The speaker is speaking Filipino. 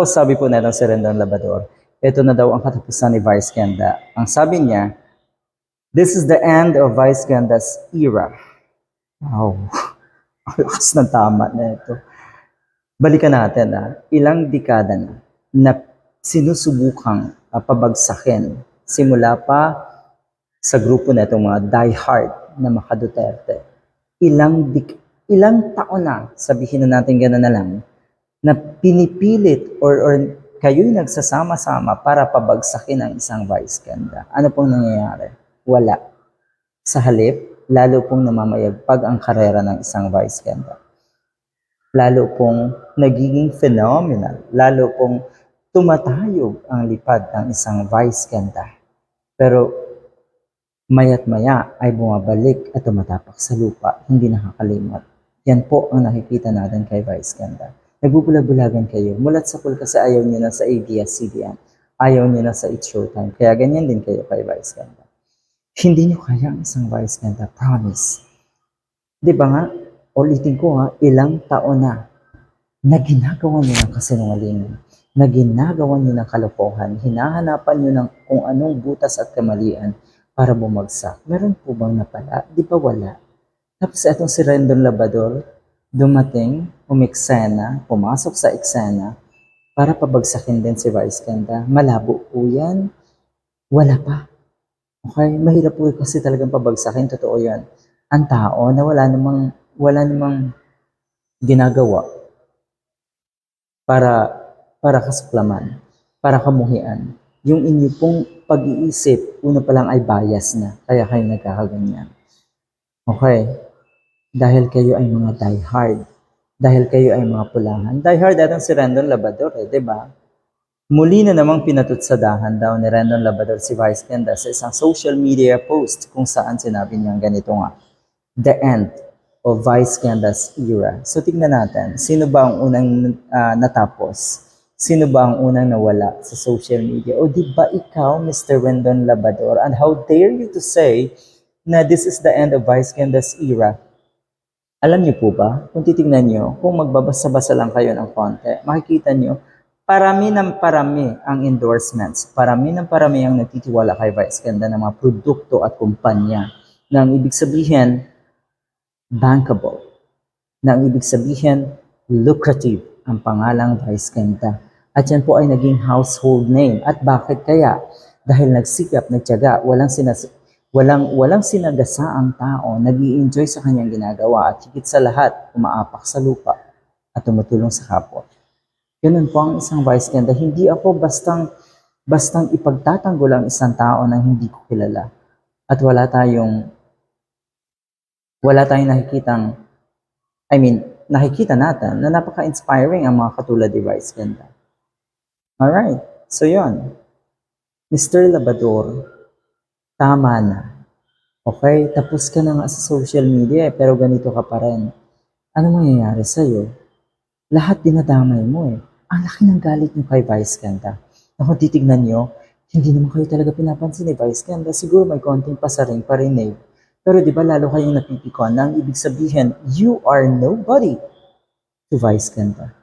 Nako, sabi po na si Rendon Labrador, ito na daw ang katapusan ni Vice Ganda. Ang sabi niya, This is the end of Vice Ganda's era. Wow. Ang lakas ng tama na ito. Balikan natin ah, ilang dekada na na sinusubukang ah, pabagsakin simula pa sa grupo na itong mga diehard na makaduterte. Ilang dik ilang taon na, sabihin na natin gano'n na lang, na pinipilit or, or kayo'y nagsasama-sama para pabagsakin ang isang vice ganda. Ano pong nangyayari? Wala. Sa halip, lalo pong namamayagpag ang karera ng isang vice ganda. Lalo pong nagiging phenomenal, lalo pong tumatayog ang lipad ng isang vice ganda. Pero maya't maya ay bumabalik at tumatapak sa lupa, hindi nakakalimot. Yan po ang nakikita natin kay Vice Ganda. Nagbubulag-bulagan kayo. Mulat sa pool kasi ayaw niyo na sa ABS-CBN. Ayaw niyo na sa It's Showtime. Kaya ganyan din kayo kay Vice Ganda. Hindi niyo kaya ang isang Vice Ganda. Promise. Di ba nga? Ulitin ko ha, ilang taon na na ginagawa niyo ng kasinungalingan, na ginagawa niyo ng kalokohan, hinahanapan niyo ng kung anong butas at kamalian para bumagsak. Meron po bang napala? Di ba wala? Tapos itong si Rendon Labrador, dumating, umiksena, pumasok sa eksena, para pabagsakin din si Vice Ganda. Malabo po yan. Wala pa. Okay? Mahirap po kasi talagang pabagsakin. Totoo yan. Ang tao na wala namang, wala namang ginagawa para para kasuklaman, para kamuhian. Yung inyo pong pag-iisip, una pa lang ay bias na, kaya kayo nagkakaganyan. Okay? Dahil kayo ay mga diehard. Dahil kayo ay mga pulahan. Diehard atong si Rendon Labrador, eh, di ba? Muli na namang pinatutsadahan daw ni Rendon Labrador si Vice Ganda sa isang social media post kung saan sinabi niya ganito nga, The end of Vice Ganda's era. So tignan natin, sino ba ang unang ah, natapos? Sino ba ang unang nawala sa social media? O di ba ikaw, Mr. Rendon Labrador? And how dare you to say na this is the end of Vice Ganda's era? Alam niyo po ba, kung titignan niyo, kung magbabasa-basa lang kayo ng konti, makikita niyo, parami ng parami ang endorsements, parami ng parami ang nagtitiwala kay Vice Ganda ng mga produkto at kumpanya na ang ibig sabihin, bankable. Na ang ibig sabihin, lucrative ang pangalang Vice Ganda. At yan po ay naging household name. At bakit kaya? Dahil nagsikap, nagtyaga, walang sinas walang walang sinagasa ang tao, nag enjoy sa kanyang ginagawa at higit sa lahat, umaapak sa lupa at tumutulong sa kapwa. Ganun po ang isang vice ganda. Hindi ako bastang bastang ipagtatanggol ang isang tao na hindi ko kilala. At wala tayong wala tayong nakikitang I mean, nakikita natin na napaka-inspiring ang mga katulad ni Vice Ganda. Alright, so yon. Mr. Labrador, tama na. Okay, tapos ka na nga sa social media eh, pero ganito ka pa rin. Ano mangyayari sa'yo? Lahat dinadamay mo eh. Ang laki ng galit niyo kay Vice Ganda. Kung titignan niyo, hindi naman kayo talaga pinapansin ni Vice Ganda. Siguro may konting pasaring parinig. Pero di ba lalo kayong napipikon na ang ibig sabihin, you are nobody to Vice Ganda.